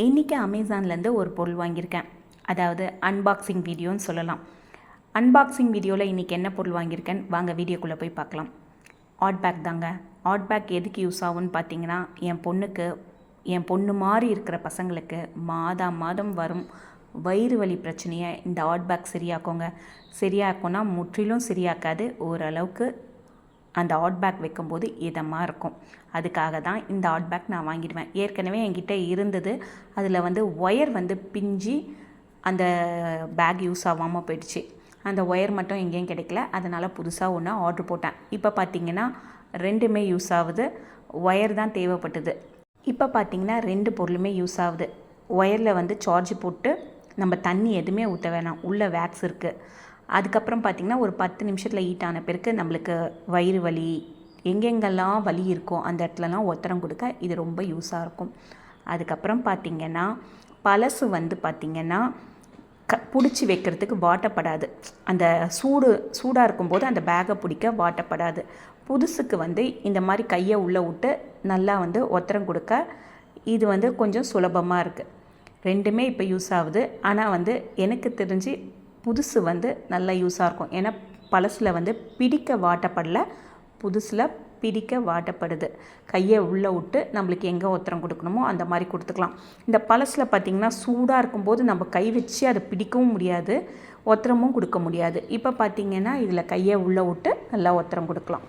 இன்றைக்கி அமேசான்லேருந்து ஒரு பொருள் வாங்கியிருக்கேன். அதாவது அன்பாக்சிங் வீடியோன்னு சொல்லலாம். அன்பாக்சிங் வீடியோவில் இன்றைக்கி என்ன பொருள் வாங்கியிருக்கேன்? வாங்க வீடியோக்குள்ளே போய் பார்க்கலாம். ஆட் பேக் தாங்க. ஆட் பேக் எதுக்கு யூஸ் ஆகும்னு பார்த்தீங்கன்னா என் பொண்ணுக்கு என் பொண்ணு மாதிரி இருக்கிற பசங்களுக்கு மாதா மாதம் வரும் வயிறு வலி பிரச்சனையை இந்த ஆட் பேக் சரியாக்குங்க. சரியாக்கும்னா முற்றிலும் சரியாக்காது. ஓரளவுக்கு அந்த ஹாட் பேக் வைக்கும்போது இதமாக இருக்கும். அதுக்காக தான் இந்த ஹாட் பேக் நான் வாங்கிடுவேன். ஏற்கனவே என்கிட்ட இருந்தது. அதில் வந்து ஒயர் வந்து பிஞ்சு அந்த பேக் யூஸ் ஆகாமல் போயிடுச்சு. அந்த ஒயர் மட்டும் எங்கேயும் கிடைக்கல. அதனால் புதுசாக ஒன்று ஆர்டர் போட்டேன். இப்போ பார்த்தீங்கன்னா ரெண்டுமே யூஸ் ஆகுது. ஒயர் தான் தேவைப்பட்டது. இப்போ பார்த்தீங்கன்னா ரெண்டு பொருளுமே யூஸ் ஆகுது. ஒயரில் வந்து சார்ஜ் போட்டு நம்ம தண்ணி எதுவுமே ஊற்ற வேணாம். உள்ளே வேக்ஸ் இருக்குது அதுக்கப்புறம் பார்த்திங்கன்னா ஒரு பத்து நிமிஷத்தில் ஹீட் ஆன பிறகு நம்மளுக்கு வயிறு வலி எங்கெங்கெல்லாம் வலி இருக்கோ அந்த இடத்துலலாம் ஒத்தரம் கொடுக்க இது ரொம்ப யூஸாக இருக்கும். அதுக்கப்புறம் பார்த்திங்கன்னா பழசு வந்து பார்த்திங்கன்னா க பிடிச்சி வைக்கிறதுக்கு வாட்டப்படாது அந்த சூடு சூடாக இருக்கும்போது அந்த பேகை பிடிக்க வாட்டப்படாது புதுசுக்கு வந்து இந்த மாதிரி கையை உள்ளே விட்டு நல்லா வந்து ஒத்தரம் கொடுக்க இது வந்து கொஞ்சம் சுலபமாக இருக்குது ரெண்டுமே இப்போ யூஸ் ஆகுது. ஆனால் வந்து எனக்கு தெரிஞ்சு புதுசு வந்து நல்லா யூஸாக இருக்கும். ஏன்னா பழசில் வந்து பிடிக்க வாட்டப்படல புதுசில் பிடிக்க வாட்டப்படுது. கையை உள்ளே விட்டு நம்மளுக்கு எங்கே ஒத்தரம் கொடுக்கணுமோ அந்த மாதிரி கொடுத்துக்கலாம். இந்த பழசில் பார்த்திங்கன்னா சூடாக இருக்கும்போது நம்ம கை வச்சு அதை பிடிக்கவும் முடியாது ஒத்தரமும் கொடுக்க முடியாது. இப்போ பார்த்திங்கன்னா இதில் கையை உள்ளே விட்டு நல்லா ஒத்தரம் கொடுக்கலாம்.